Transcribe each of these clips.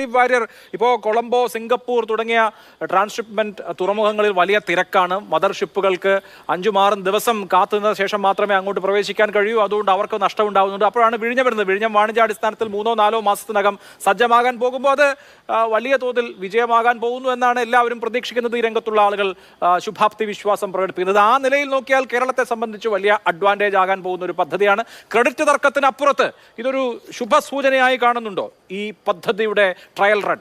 സന്ദീപ് വാര്യർ ഇപ്പോൾ കൊളംബോ സിംഗപ്പൂർ തുടങ്ങിയ ട്രാൻസ്ഷിപ്മെന്റ് തുറമുഖങ്ങളിൽ വലിയ തിരക്കാണ്. മദർ ഷിപ്പുകൾക്ക് അഞ്ചും ആറും ദിവസം കാത്തുനിന്ന ശേഷം മാത്രമേ അങ്ങോട്ട് പ്രവേശിക്കാൻ കഴിയൂ. അതുകൊണ്ട് അവർക്ക് നഷ്ടമുണ്ടാകുന്നുണ്ട് അപ്പോഴാണ് വിഴിഞ്ഞം വരുന്നത്. വിഴിഞ്ഞം വാണിജ്യാടിസ്ഥാനത്തിൽ മൂന്നോ നാലോ മാസത്തിനകം സജ്ജമാകാൻ പോകുമ്പോൾ അത് വലിയ തോതിൽ വിജയമാകാൻ പോകുന്നു എന്നാണ് എല്ലാവരും പ്രതീക്ഷിക്കുന്നത് ഈ രംഗത്തുള്ള ആളുകൾ ശുഭാപ്തി വിശ്വാസം പ്രകടിപ്പിക്കുന്നത്. ആ നിലയിൽ നോക്കിയാൽ കേരളത്തെ സംബന്ധിച്ച് വലിയ അഡ്വാന്റേജ് ആകാൻ പോകുന്ന ഒരു പദ്ധതിയാണ്. ക്രെഡിറ്റ് തർക്കത്തിനപ്പുറത്ത് ഇതൊരു ശുഭസൂചനയായി കാണുന്നുണ്ടോ? ഈ പദ്ധതിയുടെ ട്രയൽ റൺ.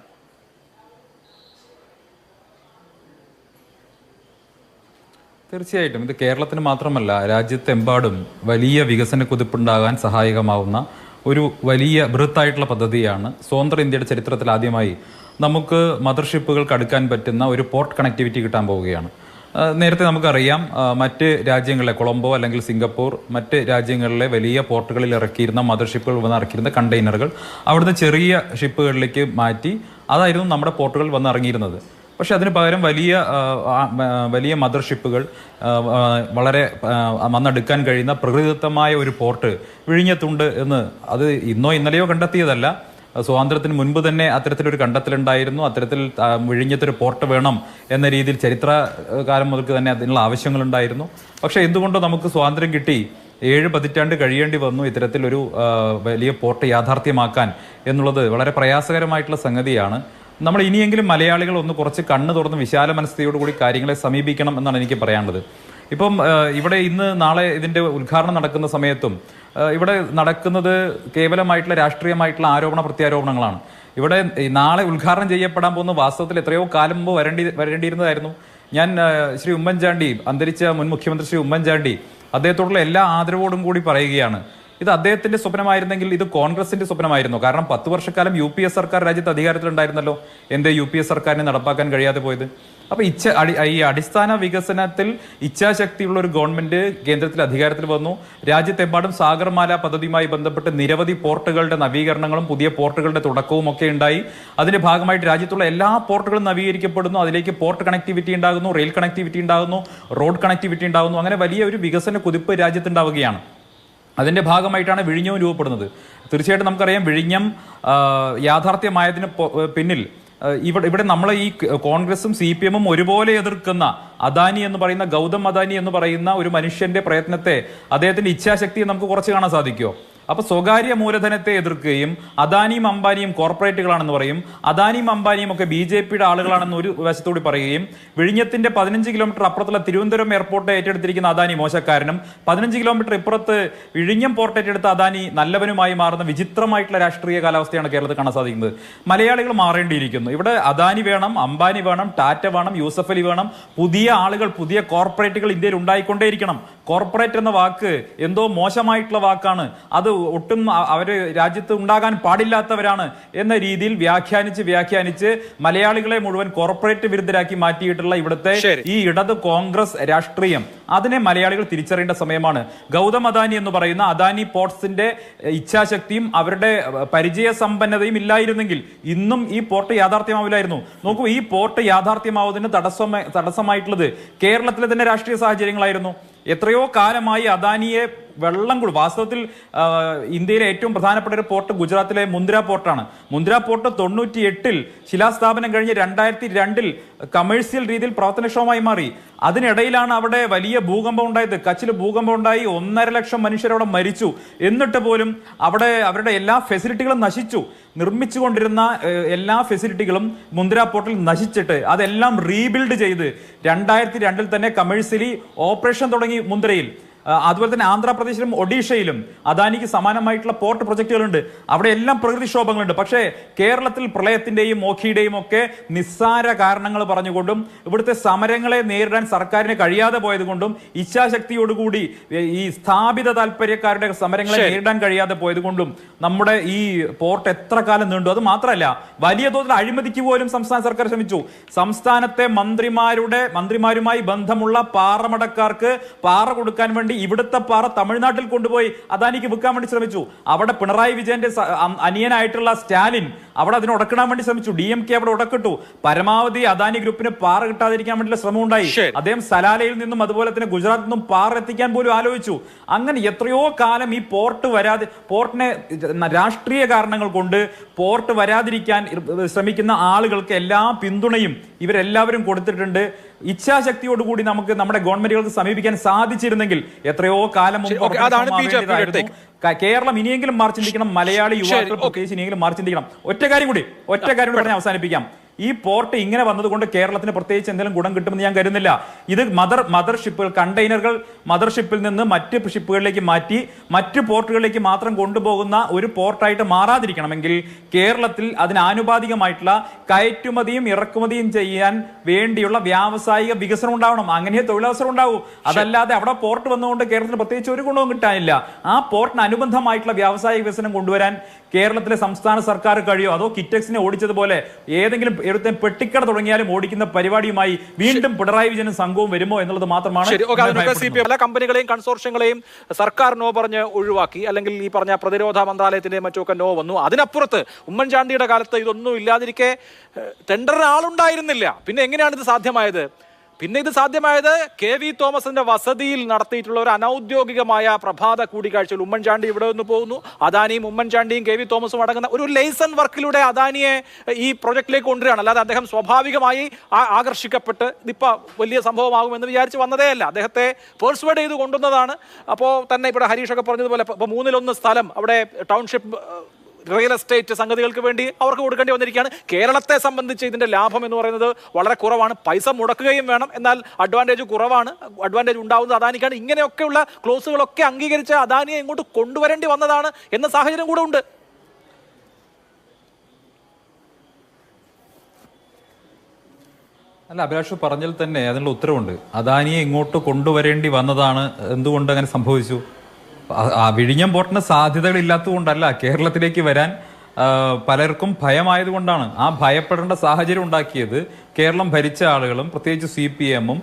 തീർച്ചയായിട്ടും ഇത് കേരളത്തിന് മാത്രമല്ല രാജ്യത്തെമ്പാടും വലിയ വികസന കുതിപ്പുണ്ടാകാൻ സഹായകമാവുന്ന ഒരു വലിയ ബൃഹത്തായിട്ടുള്ള പദ്ധതിയാണ് സ്വതന്ത്ര ഇന്ത്യയുടെ ചരിത്രത്തിൽ ആദ്യമായി നമുക്ക് മദർഷിപ്പുകൾക്ക് അടുക്കാൻ പറ്റുന്ന ഒരു പോർട്ട് കണക്ടിവിറ്റി കിട്ടാൻ പോവുകയാണ്. നേരത്തെ നമുക്കറിയാം മറ്റ് രാജ്യങ്ങളിലെ കൊളംബോ അല്ലെങ്കിൽ സിംഗപ്പൂർ മറ്റ് രാജ്യങ്ങളിലെ വലിയ പോർട്ടുകളിൽ ഇറക്കിയിരുന്ന മദർഷിപ്പുകൾ വന്ന് ഇറക്കിയിരുന്ന കണ്ടെയ്നറുകൾ അവിടുന്ന് ചെറിയ ഷിപ്പുകളിലേക്ക് മാറ്റി അതായിരുന്നു നമ്മുടെ പോർട്ടുകൾ വന്ന് ഇറങ്ങിയിരുന്നത്. പക്ഷെ അതിന് പകരം വലിയ വലിയ മദർഷിപ്പുകൾ വളരെ വന്നെടുക്കാൻ കഴിയുന്ന പ്രകൃതിദത്തമായ ഒരു പോർട്ട് വിഴിഞ്ഞത്തുണ്ട് എന്ന് അത് ഇന്നോ ഇന്നലെയോ കണ്ടെത്തിയതല്ല. സ്വാതന്ത്ര്യത്തിന് മുൻപ് തന്നെ അത്തരത്തിലൊരു കണ്ടെത്തലുണ്ടായിരുന്നു. അത്തരത്തിൽ വിഴിഞ്ഞത്തൊരു പോർട്ട് വേണം എന്ന രീതിയിൽ ചരിത്രകാലം കാലം മുതൽക്ക് തന്നെ അതിനുള്ള ആവശ്യങ്ങളുണ്ടായിരുന്നു. പക്ഷേ എന്തുകൊണ്ട് നമുക്ക് സ്വാതന്ത്ര്യം കിട്ടി. ഏഴ് പതിറ്റാണ്ട് കഴിയേണ്ടി വന്നു ഇത്തരത്തിലൊരു വലിയ പോർട്ട് യാഥാർത്ഥ്യമാക്കാൻ എന്നുള്ളത് വളരെ പ്രയാസകരമായിട്ടുള്ള സംഗതിയാണ്. നമ്മൾ ഇനിയെങ്കിലും മലയാളികൾ ഒന്ന് കുറച്ച് കണ്ണ് തുറന്ന് വിശാല മനസ്ഥയോടുകൂടി കാര്യങ്ങളെ സമീപിക്കണം എന്നാണ് എനിക്ക് പറയാനുള്ളത്. ഇപ്പം ഇവിടെ ഇന്ന് നാളെ ഇതിന്റെ ഉദ്ഘാടനം നടക്കുന്ന സമയത്തും ഇവിടെ നടക്കുന്നത് കേവലമായിട്ടുള്ള രാഷ്ട്രീയമായിട്ടുള്ള ആരോപണ പ്രത്യാരോപണങ്ങളാണ്. ഇവിടെ നാളെ ഉദ്ഘാടനം ചെയ്യപ്പെടാൻ പോകുന്ന വാസ്തവത്തിൽ എത്രയോ കാലം മുമ്പ് വരേണ്ടി വരേണ്ടിയിരുന്നതായിരുന്നു. ഞാൻ ശ്രീ ഉമ്മൻചാണ്ടി അന്തരിച്ച മുൻ മുഖ്യമന്ത്രി ശ്രീ ഉമ്മൻചാണ്ടി അദ്ദേഹത്തോടുള്ള എല്ലാ ആദരവോടും കൂടി പറയുകയാണ്. ഇത് അദ്ദേഹത്തിന്റെ സ്വപ്നമായിരുന്നെങ്കിൽ ഇത് കോൺഗ്രസിന്റെ സ്വപ്നമായിരുന്നു. കാരണം പത്ത് വർഷക്കാലം യു സർക്കാർ രാജ്യത്ത് അധികാരത്തിലുണ്ടായിരുന്നല്ലോ. എന്തേ യു സർക്കാരിനെ നടപ്പാക്കാൻ കഴിയാതെ പോയത്? അപ്പൊ ഇച്ഛ ഈ അടിസ്ഥാന വികസനത്തിൽ ഇച്ഛാശക്തിയുള്ള ഒരു ഗവൺമെന്റ് കേന്ദ്രത്തിൽ അധികാരത്തിൽ വന്നു. രാജ്യത്തെമ്പാടും സാഗർമാല പദ്ധതിയുമായി ബന്ധപ്പെട്ട് നിരവധി പോർട്ടുകളുടെ നവീകരണങ്ങളും പുതിയ പോർട്ടുകളുടെ തുടക്കവും ഒക്കെ ഉണ്ടായി. അതിന്റെ ഭാഗമായിട്ട് രാജ്യത്തുള്ള എല്ലാ പോർട്ടുകളും നവീകരിക്കപ്പെടുന്നു. അതിലേക്ക് പോർട്ട് കണക്ടിവിറ്റി ഉണ്ടാകുന്നു റെയിൽ കണക്ടിവിറ്റി ഉണ്ടാകുന്നു റോഡ് കണക്ടിവിറ്റി ഉണ്ടാകുന്നു. അങ്ങനെ വലിയ ഒരു വികസന കുതിപ്പ് രാജ്യത്തുണ്ടാവുകയാണ്. അതിന്റെ ഭാഗമായിട്ടാണ് വിഴിഞ്ഞവും രൂപപ്പെടുന്നത്. തീർച്ചയായിട്ടും നമുക്കറിയാം വിഴിഞ്ഞം യാഥാർത്ഥ്യമായതിന് പിന്നിൽ ഇവിടെ ഇവിടെ നമ്മളെ ഈ കോൺഗ്രസും സി പി എമ്മും ഒരുപോലെ എതിർക്കുന്ന അദാനി എന്ന് പറയുന്ന ഗൗതം അദാനി എന്ന് പറയുന്ന ഒരു മനുഷ്യന്റെ പ്രയത്നത്തെ അദ്ദേഹത്തിന്റെ ഇച്ഛാശക്തിയെ നമുക്ക് കുറച്ച് കാണാൻ സാധിക്കുമോ അപ്പൊ സ്വകാര്യ മൂലധനത്തെ എതിർക്കുകയും അദാനിയും അംബാനിയും കോർപ്പറേറ്റുകളാണെന്ന് പറയും. അദാനിയും അംബാനിയും ഒക്കെ ബി ജെ പിയുടെ ആളുകളാണെന്ന് ഒരു വശത്തോട് പറയുകയും വിഴിഞ്ഞത്തിന്റെ പതിനഞ്ച് കിലോമീറ്റർ അപ്പുറത്തുള്ള തിരുവനന്തപുരം എയർപോർട്ട് ഏറ്റെടുത്തിരിക്കുന്ന അദാനി മോശക്കാരനും പതിനഞ്ച് കിലോമീറ്റർ ഇപ്പുറത്ത് വിഴിഞ്ഞം പോർട്ട് ഏറ്റെടുത്ത അദാനി നല്ലവനുമായി മാറുന്ന വിചിത്രമായിട്ടുള്ള രാഷ്ട്രീയ കാലാവസ്ഥയാണ് കേരളത്തിൽ കാണാൻ സാധിക്കുന്നത്. മലയാളികൾ മാറേണ്ടിയിരിക്കുന്നു. ഇവിടെ അദാനി വേണം അംബാനി വേണം ടാറ്റ വേണം യൂസഫ് അലി വേണം. പുതിയ ആളുകൾ പുതിയ കോർപ്പറേറ്റുകൾ ഇന്ത്യയിൽ ഉണ്ടായിക്കൊണ്ടേയിരിക്കണം. കോർപ്പറേറ്റ് എന്ന വാക്ക് എന്തോ മോശമായിട്ടുള്ള വാക്കാണ്. അത് ഒട്ടും അവർ അവർ രാജ്യത്ത് ഉണ്ടാകാൻ പാടില്ലാത്തവരാണ് എന്ന രീതിയിൽ വ്യാഖ്യാനിച്ച് വ്യാഖ്യാനിച്ച് മലയാളികളെ മുഴുവൻ കോർപ്പറേറ്റ് വിരുദ്ധരാക്കി മാറ്റിയിട്ടുള്ള ഇവിടുത്തെ ഈ ഇടത് കോൺഗ്രസ് രാഷ്ട്രീയം. അതിനെ മലയാളികൾ തിരിച്ചറിയേണ്ട സമയമാണ്. ഗൗതം അദാനി എന്ന് പറയുന്ന അദാനി പോർട്സിന്റെ ഇച്ഛാശക്തിയും അവരുടെ പരിചയ സമ്പന്നതയും ഇല്ലായിരുന്നെങ്കിൽ ഇന്നും ഈ പോർട്ട് യാഥാർത്ഥ്യമാവില്ലായിരുന്നു. നോക്കൂ ഈ പോർട്ട് യാഥാർത്ഥ്യമാവുന്നതിന് തടസ്സമായി തടസ്സമായിട്ടുള്ളത് കേരളത്തിലെ തന്നെ രാഷ്ട്രീയ സാഹചര്യങ്ങളായിരുന്നു. എത്രയോ കാലമായി അദാനിയെ വെള്ളം കൊടു വാസ്തവത്തിൽ ഇന്ത്യയിലെ ഏറ്റവും പ്രധാനപ്പെട്ട ഒരു പോർട്ട് ഗുജറാത്തിലെ മുന്ദ്ര പോർട്ടാണ്. മുന്ദ്ര പോർട്ട് തൊണ്ണൂറ്റി എട്ടിൽ ശിലാസ്ഥാപനം കഴിഞ്ഞ് രണ്ടായിരത്തി രണ്ടിൽ കമേഴ്സ്യൽ രീതിയിൽ പ്രവർത്തനക്ഷമമായി മാറി. അതിനിടയിലാണ് അവിടെ വലിയ ഭൂകമ്പം ഉണ്ടായത്. കച്ചിൽ ഭൂകമ്പം ഉണ്ടായി. ഒന്നര ലക്ഷം മനുഷ്യരവിടെ മരിച്ചു. എന്നിട്ട് പോലും അവിടെ അവരുടെ എല്ലാ ഫെസിലിറ്റികളും നശിച്ചു. നിർമ്മിച്ചുകൊണ്ടിരുന്ന എല്ലാ ഫെസിലിറ്റികളും മുന്ദ്ര പോർട്ടൽ നശിച്ചിട്ട് അതെല്ലാം റീബിൽഡ് ചെയ്ത് രണ്ടായിരത്തി രണ്ടിൽ തന്നെ കമേഴ്സ്യലി ഓപ്പറേഷൻ തുടങ്ങി മുന്ദ്രയിൽ അതുപോലെ തന്നെ ആന്ധ്രാപ്രദേശിലും ഒഡീഷയിലും അദാനിക്ക് സമാനമായിട്ടുള്ള പോർട്ട് പ്രൊജക്ടുകളുണ്ട്. അവിടെ എല്ലാം പ്രകൃതിക്ഷോഭങ്ങളുണ്ട് പക്ഷേ കേരളത്തിൽ പ്രളയത്തിന്റെയും മോഖിയുടെയും ഒക്കെ നിസ്സാര കാരണങ്ങൾ പറഞ്ഞുകൊണ്ടും ഇവിടുത്തെ സമരങ്ങളെ നേരിടാൻ സർക്കാരിന് കഴിയാതെ പോയതുകൊണ്ടും ഇച്ഛാശക്തിയോടുകൂടി ഈ സ്ഥാപിത താല്പര്യക്കാരുടെ സമരങ്ങളെ നേരിടാൻ കഴിയാതെ പോയതുകൊണ്ടും നമ്മുടെ ഈ പോർട്ട് എത്ര കാലം നീണ്ടു. അത് മാത്രമല്ല വലിയ തോതിൽ അഴിമതിക്ക് പോലും സംസ്ഥാന സർക്കാർ ശ്രമിച്ചു. സംസ്ഥാനത്തെ മന്ത്രിമാരുടെ മന്ത്രിമാരുമായി ബന്ധമുള്ള പാറമടക്കാർക്ക് പാറ കൊടുക്കാൻ വേണ്ടി ഇവിടുത്തെ പാറ തമിഴ്നാട്ടിൽ കൊണ്ടുപോയി അദാനിക്ക് വിൽക്കാൻ വേണ്ടി ശ്രമിച്ചു. അവിടെ പിണറായി വിജയന്റെ അനിയനായിട്ടുള്ള സ്റ്റാലിൻ അവിടെ അതിനെ ഉടക്കിടാൻ വേണ്ടി ശ്രമിച്ചു. ഡി എം കെ അവിടെ ഉടക്കിട്ടു. പരമാവധി അദാനി ഗ്രൂപ്പിന് പാറ കിട്ടാതിരിക്കാൻ വേണ്ടിയുള്ള ശ്രമം ഉണ്ടായി അദ്ദേഹം സലാലയിൽ നിന്നും അതുപോലെ തന്നെ ഗുജറാത്തിൽ നിന്നും പാറ എത്തിക്കാൻ പോലും ആലോചിച്ചു. അങ്ങനെ എത്രയോ കാലം ഈ പോർട്ട് വരാതെ പോർട്ടിനെ രാഷ്ട്രീയ കാരണങ്ങൾ കൊണ്ട് പോർട്ട് വരാതിരിക്കാൻ ശ്രമിക്കുന്ന ആളുകൾക്ക് എല്ലാ പിന്തുണയും ഇവരെല്ലാവരും കൊടുത്തിട്ടുണ്ട്. ഇച്ഛാശക്തിയോടുകൂടി നമുക്ക് നമ്മുടെ ഗവൺമെന്റുകൾക്ക് സമീപിക്കാൻ സാധിച്ചിരുന്നെങ്കിൽ എത്രയോ കാലം മുമ്പ് കേരളം ഇനിയെങ്കിലും മാർച്ച് ചിന്തിക്കണം മലയാളി യുവാക്കൾ പ്രത്യേകിച്ച് ഇനിയെങ്കിലും മാർച്ച് ചിന്തിക്കണം ഒറ്റ കാര്യം കൂടി ഒറ്റ കാര്യം കൂടി പറഞ്ഞ് അവസാനിപ്പിക്കാം. ഈ പോർട്ട് ഇങ്ങനെ വന്നതുകൊണ്ട് കേരളത്തിന് പ്രത്യേകിച്ച് എന്തെങ്കിലും ഗുണം കിട്ടുമെന്ന് ഞാൻ കരുതുന്നില്ല. ഇത് മദർ മദർഷിപ്പുകൾ കണ്ടെയ്നറുകൾ മദർഷിപ്പിൽ നിന്ന് മറ്റ് ഷിപ്പുകളിലേക്ക് മാറ്റി മറ്റ് പോർട്ടുകളിലേക്ക് മാത്രം കൊണ്ടുപോകുന്ന ഒരു പോർട്ടായിട്ട് മാറാതിരിക്കണമെങ്കിൽ കേരളത്തിൽ അതിനാനുപാതികമായിട്ടുള്ള കയറ്റുമതിയും ഇറക്കുമതിയും ചെയ്യാൻ വേണ്ടിയുള്ള വ്യാവസായിക വികസനം ഉണ്ടാവണം. അങ്ങനെ തൊഴിലവസരം ഉണ്ടാവും. അതല്ലാതെ അവിടെ പോർട്ട് വന്നുകൊണ്ട് കേരളത്തിന് പ്രത്യേകിച്ച് ഒരു ഗുണവും കിട്ടാനില്ല. ആ പോർട്ടിന് അനുബന്ധമായിട്ടുള്ള വ്യാവസായിക വികസനം കൊണ്ടുവരാൻ കേരളത്തിലെ സംസ്ഥാന സർക്കാർ കഴിയോ? അതോ കിറ്റക്സിനെ ഓടിച്ചതുപോലെ ഏതെങ്കിലും ഒരുത്തൻ പെട്ടിക്കട തുടങ്ങിയാലും ഓടിക്കുന്ന പരിപാടിയുമായി വീണ്ടും പിണറായി വിജയനും സംഘവും വരുമോ എന്നുള്ളത് മാത്രമാണ് പല കമ്പനികളെയും കൺസോർഷ്യങ്ങളെയും സർക്കാർ നോ പറഞ്ഞ് ഒഴിവാക്കി. അല്ലെങ്കിൽ ഈ പറഞ്ഞ പ്രതിരോധ മന്ത്രാലയത്തിന്റെ മറ്റുമൊക്കെ നോ വന്നു. അതിനപ്പുറത്ത് ഉമ്മൻചാണ്ടിയുടെ കാലത്ത് ഇതൊന്നും ഇല്ലാതിരിക്കെ ടെൻഡർ ടെൻഡറിന് ആളുണ്ടായിരുന്നില്ല. പിന്നെ എങ്ങനെയാണ് ഇത് സാധ്യമായത്? പിന്നെ ഇത് സാധ്യമായത് കെ വി തോമസിന്റെ വസതിയിൽ നടത്തിയിട്ടുള്ള ഒരു അനൌദ്യോഗികമായ പ്രഭാത കൂടിക്കാഴ്ചയിൽ ഉമ്മൻചാണ്ടി ഇവിടെ നിന്ന് പോകുന്നു. അദാനിയും ഉമ്മൻചാണ്ടിയും കെ വി തോമസും അടങ്ങുന്ന ഒരു ലേസൺ വർക്കിലൂടെ അദാനിയെ ഈ പ്രൊജക്റ്റിലേക്ക് കൊണ്ടുവരികയാണ്. അല്ലാതെ അദ്ദേഹം സ്വാഭാവികമായി ആകർഷിക്കപ്പെട്ട് ഇതിപ്പോൾ വലിയ സംഭവമാകുമെന്ന് വിചാരിച്ച് വന്നതേ അല്ല. അദ്ദേഹത്തെ പേഴ്സ്വേഡ് ചെയ്ത് കൊണ്ടുവന്നതാണ്. അപ്പോൾ തന്നെ ഇവിടെ ഹരീഷൊക്കെ പറഞ്ഞതുപോലെ ഇപ്പോൾ മൂന്നിലൊന്ന് സ്ഥലം അവിടെ ടൗൺഷിപ്പ് റിയൽ എസ്റ്റേറ്റ് സംഗതികൾക്ക് വേണ്ടി അവർക്ക് കൊടുക്കേണ്ടി വന്നിരിക്കുകയാണ്. കേരളത്തെ സംബന്ധിച്ച് ഇതിന്റെ ലാഭം എന്ന് പറയുന്നത് വളരെ കുറവാണ്. പൈസ മുടക്കുകയും വേണം. എന്നാൽ അഡ്വാന്റേജ് കുറവാണ്. അഡ്വാന്റേജ് ഉണ്ടാവുന്നത് അദാനിക്കാണ്. ഇങ്ങനെയൊക്കെയുള്ള ക്ലോസുകളൊക്കെ അംഗീകരിച്ച് അദാനിയെ ഇങ്ങോട്ട് കൊണ്ടുവരേണ്ടി വന്നതാണ് എന്ന സാഹചര്യം കൂടെ ഉണ്ട്. അല്ല അഭിലാഷ് പറഞ്ഞാൽ തന്നെ അതിനുള്ള ഉത്തരവുണ്ട്. അദാനിയെ ഇങ്ങോട്ട് കൊണ്ടുവരേണ്ടി വന്നതാണ്. എന്തുകൊണ്ട് അങ്ങനെ സംഭവിച്ചു? വിഴിഞ്ഞം പോർട്ടിന് സാധ്യതകൾ ഇല്ലാത്തതുകൊണ്ടല്ല കേരളത്തിലേക്ക് വരാൻ പലർക്കും ഭയമായതുകൊണ്ടാണ് ആ ഭയപ്പെടേണ്ട സാഹചര്യം ഉണ്ടാക്കിയത്. കേരളം ഭരിച്ച ആളുകളും പ്രത്യേകിച്ച് സി പി എമ്മും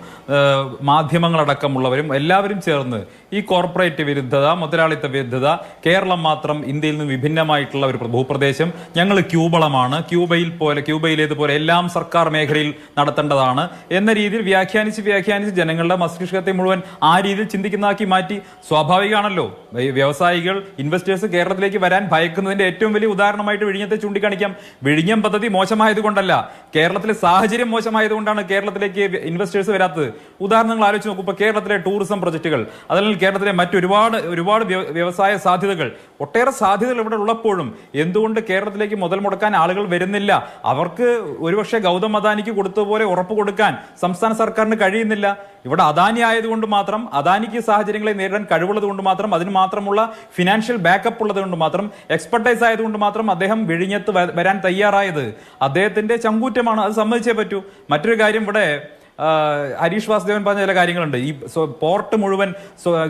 മാധ്യമങ്ങളടക്കമുള്ളവരും എല്ലാവരും ചേർന്ന് ഈ കോർപ്പറേറ്റ് വിരുദ്ധത മുതലാളിത്ത വിരുദ്ധത കേരളം മാത്രം ഇന്ത്യയിൽ നിന്ന് വിഭിന്നമായിട്ടുള്ള ഒരു ഭൂപ്രദേശം. ഞങ്ങൾ ക്യൂബളമാണ്. ക്യൂബയിൽ പോലെ ക്യൂബയിലേതുപോലെ എല്ലാം സർക്കാർ മേഖലയിൽ നടത്തേണ്ടതാണ് എന്ന രീതിയിൽ വ്യാഖ്യാനിച്ച് വ്യാഖ്യാനിച്ച് ജനങ്ങളുടെ മസ്തിഷ്കത്തെ മുഴുവൻ ആ രീതിയിൽ ചിന്തിക്കുന്നതാക്കി മാറ്റി. സ്വാഭാവികമാണല്ലോ. വ്യവസായികൾ ഇൻവെസ്റ്റേഴ്സ് കേരളത്തിലേക്ക് വരാൻ ഭയക്കുന്നതിന്റെ ഏറ്റവും വലിയ ഉദാഹരണമായിട്ട് വിഴിഞ്ഞത്തെ ചൂണ്ടിക്കാണിക്കാം. വിഴിഞ്ഞം പദ്ധതി മോശമായത് കൊണ്ടല്ല കേരളത്തിലെ സാഹചര്യം മോശമായതുകൊണ്ടാണ് കേരളത്തിലേക്ക് ഇൻവെസ്റ്റേഴ്സ് വരാത്തത്. ഉദാഹരണങ്ങൾ ആലോചിച്ച് നോക്കും. ഇപ്പൊ കേരളത്തിലെ ടൂറിസം പ്രൊജക്ടുകൾ അതല്ലെങ്കിൽ കേരളത്തിലെ മറ്റൊരുപാട് ഒരുപാട് വ്യ- വ്യവസായ സാധ്യതകൾ. ഒട്ടേറെ സാധ്യതകൾ ഇവിടെ ഉള്ളപ്പോഴും എന്തുകൊണ്ട് കേരളത്തിലേക്ക് മുതൽ മുടക്കാൻ ആളുകൾ വരുന്നില്ല? അവർക്ക് ഒരുപക്ഷെ ഗൗതം അദാനിക്ക് കൊടുത്തതുപോലെ ഉറപ്പ് കൊടുക്കാൻ സംസ്ഥാന സർക്കാരിന് കഴിയുന്നില്ല. ഇവിടെ അദാനി ആയതുകൊണ്ട് മാത്രം അദാനിക്ക് സാഹചര്യങ്ങളെ നേരിടാൻ കഴിവുള്ളത് കൊണ്ട് മാത്രം അതിന് മാത്രമുള്ള ഫിനാൻഷ്യൽ ബാക്കപ്പ് ഉള്ളത് കൊണ്ട് മാത്രം എക്സ്പെർട്ടൈസ് ആയതുകൊണ്ട് മാത്രം അദ്ദേഹം വിഴിഞ്ഞത്ത് വരാൻ തയ്യാറായത്. അദ്ദേഹത്തിന്റെ ചങ്കൂറ്റമാണ്. അത് സമ്മതിച്ചേ പറ്റൂ. മറ്റൊരു കാര്യം ഇവിടെ ഹരീഷ് വാസുദേവൻ പറഞ്ഞ ചില കാര്യങ്ങളുണ്ട്. ഈ പോർട്ട് മുഴുവൻ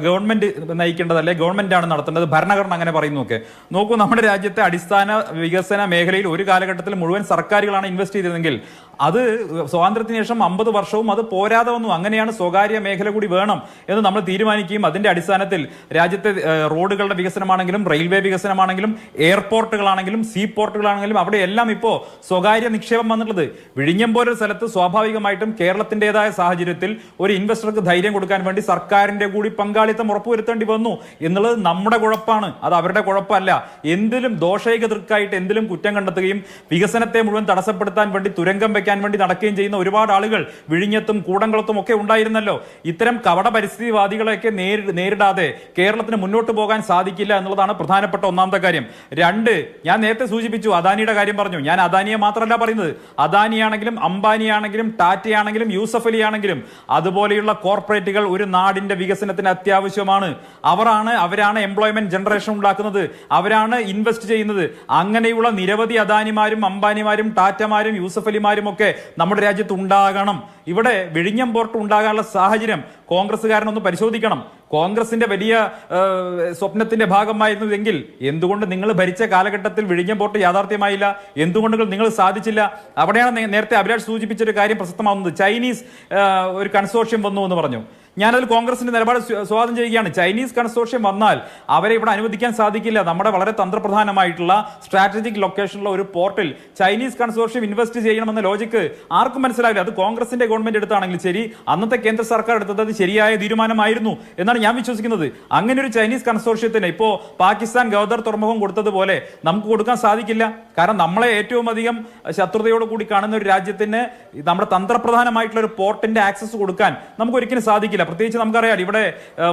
ഗവൺമെന്റ് നയിക്കേണ്ടതല്ലേ ഗവൺമെന്റ് ആണ് നടത്തേണ്ടത്. ഭരണഘടന അങ്ങനെ പറയുന്നു ഒക്കെ. നോക്കൂ നമ്മുടെ രാജ്യത്തെ അടിസ്ഥാന വികസന മേഖലയിൽ ഒരു കാലഘട്ടത്തിൽ മുഴുവൻ സർക്കാരുകളാണ് ഇൻവെസ്റ്റ് ചെയ്തതെങ്കിൽ അത് സ്വാതന്ത്ര്യത്തിന് ശേഷം അമ്പത് വർഷവും അത് പോരാതെ വന്നു. അങ്ങനെയാണ് സ്വകാര്യ മേഖല കൂടി വേണം എന്ന് നമ്മൾ തീരുമാനിക്കുകയും അതിന്റെ അടിസ്ഥാനത്തിൽ രാജ്യത്തെ റോഡുകളുടെ വികസനമാണെങ്കിലും റെയിൽവേ വികസനമാണെങ്കിലും എയർപോർട്ടുകളാണെങ്കിലും സീ പോർട്ടുകളാണെങ്കിലും അവിടെ എല്ലാം ഇപ്പോ സ്വകാര്യ നിക്ഷേപം വന്നിട്ടുള്ളത്. വിഴിഞ്ഞം പോലൊരു സ്ഥലത്ത് സ്വാഭാവികമായിട്ടും കേരളത്തിന്റേതായ സാഹചര്യത്തിൽ ഒരു ഇൻവെസ്റ്റർക്ക് ധൈര്യം കൊടുക്കാൻ വേണ്ടി സർക്കാരിന്റെ കൂടി പങ്കാളിത്തം ഉറപ്പുവരുത്തേണ്ടി വന്നു എന്നുള്ളത് നമ്മുടെ കുഴപ്പമാണ് അത് അവരുടെ കുഴപ്പമല്ല. എന്തിലും ദോഷൈക ദൃക്കായിട്ട് എന്തിലും കുറ്റം കണ്ടെത്തുകയും വികസനത്തെ മുഴുവൻ തടസ്സപ്പെടുത്താൻ വേണ്ടി തുരങ്കം വെക്കാൻ വേണ്ടി നടക്കുകയും ചെയ്യുന്ന ഒരുപാട് ആളുകൾ വിഴിഞ്ഞത്തും കൂടംകുളത്തും ഒക്കെ ഉണ്ടായിരുന്നല്ലോ. ഇത്തരം കവട പരിസ്ഥിതിവാദികളെയൊക്കെ നേരി- നേരിടാതെ കേരളത്തിന് മുന്നോട്ട് പോകാൻ സാധിക്കില്ല എന്നുള്ളതാണ് പ്രധാനപ്പെട്ട ഒന്നാമത്തെ കാര്യം. രണ്ട് ഞാൻ നേരത്തെ സൂചിപ്പിച്ചു അദാനിയുടെ കാര്യം പറഞ്ഞു. ഞാൻ അദാനിയെ മാത്രമല്ല പറയുന്നത്. അദാനിയാണെങ്കിലും അംബാനിയാണെങ്കിലും ടാറ്റയാണെങ്കിലും യൂസഫ് അലി ആണെങ്കിലും അതുപോലെയുള്ള കോർപ്പറേറ്റുകൾ ഒരു നാടിന്റെ വികസനത്തിന് അത്യാവശ്യമാണ്. അവരാണ് അവരാണ് എംപ്ലോയ്മെന്റ് ജനറേഷൻ ഉണ്ടാക്കുന്നത്. അവരാണ് ഇൻവെസ്റ്റ് ചെയ്യുന്നത്. അങ്ങനെയുള്ള നിരവധി അദാനിമാരും അംബാനിമാരും ടാറ്റമാരും യൂസഫ് അലിമാരും ഒക്കെ നമ്മുടെ രാജ്യത്ത് ഉണ്ടാകണം. ഇവിടെ വിഴിഞ്ഞം പോർട്ട് ഉണ്ടാകാനുള്ള സാഹചര്യം കോൺഗ്രസ്സുകാരനൊന്ന് പരിശോധിക്കണം. കോൺഗ്രസിന്റെ വലിയ സ്വപ്നത്തിന്റെ ഭാഗമായിരുന്നുവെങ്കിൽ എന്തുകൊണ്ട് നിങ്ങൾ ഭരിച്ച കാലഘട്ടത്തിൽ വിഴിഞ്ഞം പോർട്ട് യാഥാർത്ഥ്യമായില്ല? എന്തുകൊണ്ട് നിങ്ങൾ സാധിച്ചില്ല? അവിടെയാണ് നേരത്തെ അഭിലാഷ് സൂചിപ്പിച്ചൊരു കാര്യം പ്രസക്തമാവുന്നത്. ചൈനീസ് ഒരു കൺസോർഷ്യം വന്നു എന്ന് പറഞ്ഞു. ഞാനതിൽ കോൺഗ്രസിന്റെ നിലപാട് സ്വാ- സ്വാഗതം ചെയ്യുകയാണ്. ചൈനീസ് കൺസോർഷ്യം വന്നാൽ അവരെ ഇവിടെ അനുവദിക്കാൻ സാധിക്കില്ല. നമ്മുടെ വളരെ തന്ത്രപ്രധാനമായിട്ടുള്ള സ്ട്രാറ്റജിക് ലൊക്കേഷനിലുള്ള ഒരു പോർട്ടിൽ ചൈനീസ് കൺസോർഷ്യം ഇൻവെസ്റ്റ് ചെയ്യണമെന്ന ലോജിക്ക് ആർക്കും മനസ്സിലാവില്ല. അത് കോൺഗ്രസിന്റെ ഗവൺമെന്റ് എടുത്താണെങ്കിൽ ശരി അന്നത്തെ കേന്ദ്ര സർക്കാർ എടുത്തത് അത് ശരിയായ തീരുമാനമായിരുന്നു എന്നാണ് ഞാൻ വിശ്വസിക്കുന്നത്. അങ്ങനെ ഒരു ചൈനീസ് കൺസോർഷ്യത്തിന് ഇപ്പോൾ പാകിസ്ഥാൻ ഗവർണർ തുറമുഖം കൊടുത്തതുപോലെ നമുക്ക് കൊടുക്കാൻ സാധിക്കില്ല. കാരണം നമ്മളെ ഏറ്റവും അധികം ശത്രുതയോട് കൂടി കാണുന്ന ഒരു രാജ്യത്തിന് നമ്മുടെ തന്ത്രപ്രധാനമായിട്ടുള്ള ഒരു പോർട്ടിന്റെ ആക്സസ് കൊടുക്കാൻ നമുക്ക് ഒരിക്കലും സാധിക്കില്ല. പ്രത്യേകിച്ച് നമുക്കറിയാം ഇവിടെ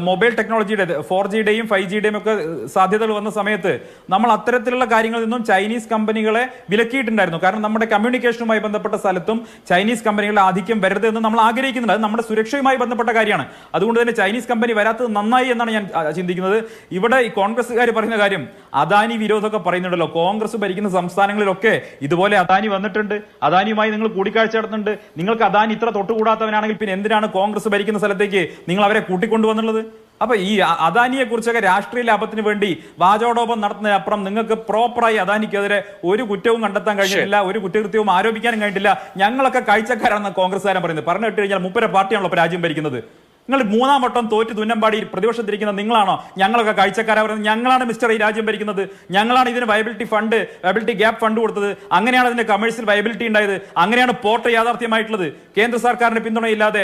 മൊബൈൽ ടെക്നോളജിയുടെ ഫോർ ജിയുടെയും ഫൈവ് ജിയുടെയും ഒക്കെ സാധ്യതകൾ വന്ന സമയത്ത് നമ്മൾ അത്തരത്തിലുള്ള കാര്യങ്ങളിൽ നിന്നും ചൈനീസ് കമ്പനികളെ വിലക്കിയിട്ടുണ്ടായിരുന്നു. കാരണം നമ്മുടെ കമ്മ്യൂണിക്കേഷനുമായി ബന്ധപ്പെട്ട സ്ഥലത്തും ചൈനീസ് കമ്പനികളുടെ ആധിക്യം വരരുത് എന്ന് നമ്മൾ ആഗ്രഹിക്കുന്നുണ്ട്. അത് നമ്മുടെ സുരക്ഷയുമായി ബന്ധപ്പെട്ട കാര്യമാണ്. അതുകൊണ്ട് തന്നെ ചൈനീസ് കമ്പനി വരാത്തത് നന്നായി എന്നാണ് ഞാൻ ചിന്തിക്കുന്നത്. ഇവിടെ ഈ കോൺഗ്രസ്സുകാർ പറയുന്ന കാര്യം അദാനി വിരോധമൊക്കെ പറയുന്നുണ്ടല്ലോ. കോൺഗ്രസ് ഭരിക്കുന്ന സംസ്ഥാനങ്ങളിലൊക്കെ ഇതുപോലെ അദാനി വന്നിട്ടുണ്ട്. അദാനിയുമായി നിങ്ങൾ കൂടിക്കാഴ്ച നടത്തുന്നുണ്ട്. നിങ്ങൾക്ക് അദാനി ഇത്ര തൊട്ടുകൂടാത്തവനാണെങ്കിൽ പിന്നെ എന്തിനാണ് കോൺഗ്രസ് ഭരിക്കുന്ന സ്ഥലത്തേക്ക് നിങ്ങൾ അവരെ കൂട്ടിക്കൊണ്ടുവന്നുള്ളത്? അപ്പൊ ഈ അദാനിയെ കുറിച്ചൊക്കെ രാഷ്ട്രീയ ലാഭത്തിന് വേണ്ടി വാചോടോപം നടത്തുന്നതിനപ്പുറം നിങ്ങൾക്ക് പ്രോപ്പറായി അദാനിക്കെതിരെ ഒരു കുറ്റവും കണ്ടെത്താൻ കഴിഞ്ഞിട്ടില്ല ഒരു കുറ്റകൃത്യവും ആരോപിക്കാനും കഴിഞ്ഞിട്ടില്ല. ഞങ്ങളൊക്കെ കാഴ്ചക്കാരാണെന്ന് കോൺഗ്രസ്സുകാരൻ പറയുന്നത്. പറഞ്ഞു കഴിഞ്ഞാൽ മുപ്പര പാർട്ടിയാണല്ലോ രാജ്യം ഭരിക്കുന്നത്. നിങ്ങൾ മൂന്നാം വട്ടം തോറ്റ് തുന്നമ്പാടി പ്രതിപക്ഷത്തിരിക്കുന്ന നിങ്ങളാണോ? ഞങ്ങളൊക്കെ കാഴ്ചക്കാരാ പറയുന്നത്. ഞങ്ങളാണ് മിസ്റ്റർ ഈ രാജ്യം ഭരിക്കുന്നത്. ഞങ്ങളാണ് ഇതിന് viability fund viability gap fund കൊടുത്തത്. അങ്ങനെയാണ് ഇതിന്റെ കമേഴ്സ്യൽ വയബിലിറ്റി ഉണ്ടായത്. അങ്ങനെയാണ് പോർട്ട് യാഥാർത്ഥ്യമായിട്ടുള്ളത്. കേന്ദ്ര സർക്കാരിന്റെ പിന്തുണയില്ലാതെ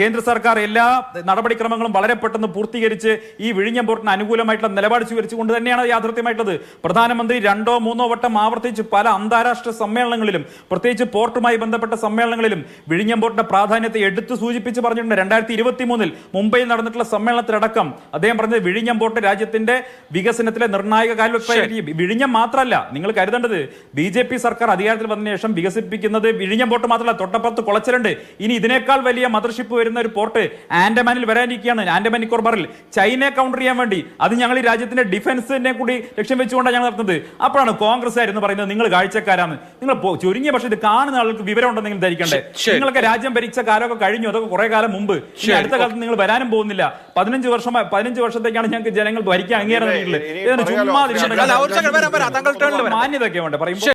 കേന്ദ്ര സർക്കാർ എല്ലാ നടപടിക്രമങ്ങളും വളരെ പെട്ടെന്ന് പൂർത്തീകരിച്ച് ഈ വിഴിഞ്ഞ പോർട്ടിന് അനുകൂലമായിട്ടുള്ള നിലപാട് സ്വീകരിച്ചുകൊണ്ട് തന്നെയാണ് യാഥാർത്ഥ്യമായിട്ടുള്ളത്. പ്രധാനമന്ത്രി രണ്ടോ മൂന്നോ വട്ടം ആവർത്തിച്ച് പല അന്താരാഷ്ട്ര സമ്മേളനങ്ങളിലും പ്രത്യേകിച്ച് പോർട്ടുമായി ബന്ധപ്പെട്ട സമ്മേളനങ്ങളിലും വിഴിഞ്ഞം പോർട്ടിന്റെ പ്രാധാന്യത്തെ എടുത്തു സൂചിപ്പിച്ച് പറഞ്ഞിട്ടുണ്ട്. രണ്ടായിരത്തി ഇരുപത്തി മൂന്നിൽ മുംബൈയിൽ നടന്നിട്ടുള്ള സമ്മേളനത്തിലടക്കം അദ്ദേഹം പറഞ്ഞത് വിഴിഞ്ഞം പോട്ട് രാജ്യത്തിന്റെ വികസനത്തിലെ നിർണായക കാൽവെപ്പായി വിഴിഞ്ഞം മാത്രമല്ല നിങ്ങൾ കരുതേണ്ടത് ബി ജെ പി സർക്കാർ അധികാരത്തിൽ വന്നതിന് ശേഷം വികസിപ്പിക്കുന്നത് വിഴിഞ്ഞം പോട്ട് മാത്രമല്ല തൊട്ടപ്പുറത്ത് കുളച്ചിലുണ്ട്. ഇനി ഇതിനേക്കാൾ വലിയ മദർഷിപ്പ് വരുന്ന ഒരു പോർട്ട് ആൻഡമാനിൽ വരാനിരിക്കുകയാണ്. ആൻഡമാൻ നിക്കോർബറിൽ ചൈനയെ കൗണ്ടർ ചെയ്യാൻ വേണ്ടി അത് ഞങ്ങൾ ഈ രാജ്യത്തിന്റെ ഡിഫൻസിനെ കൂടി ലക്ഷ്യം വെച്ചുകൊണ്ടാണ് ഞങ്ങൾ നടത്തുന്നത്. അപ്പോഴാണ് കോൺഗ്രസ് ആയിരുന്നു പറയുന്നത് നിങ്ങൾ കാഴ്ചക്കാരാണ് നിങ്ങൾ ചുരുങ്ങിയ പക്ഷേ ഇത് കാണുന്ന ആൾക്ക് വിവരം ഉണ്ടെന്ന് നിങ്ങൾ ധരിക്കണ്ടേ. നിങ്ങളൊക്കെ രാജ്യം ഭരിച്ച കാലമൊക്കെ കഴിഞ്ഞു. അതൊക്കെ കുറെ കാലം മുമ്പ്. അടുത്ത കാലത്ത് നിങ്ങൾ വരാനും പോകുന്നില്ല. പതിനഞ്ച് വർഷം പതിനഞ്ച് വർഷത്തേക്കാണ് ഞങ്ങൾക്ക് ജനങ്ങൾ ഭരിക്കാൻ അംഗീകാരം നൽകിയിട്ടുള്ളത്. ചുമ്മാ മാന്യതൊക്കെ ഉണ്ട് അല്ല,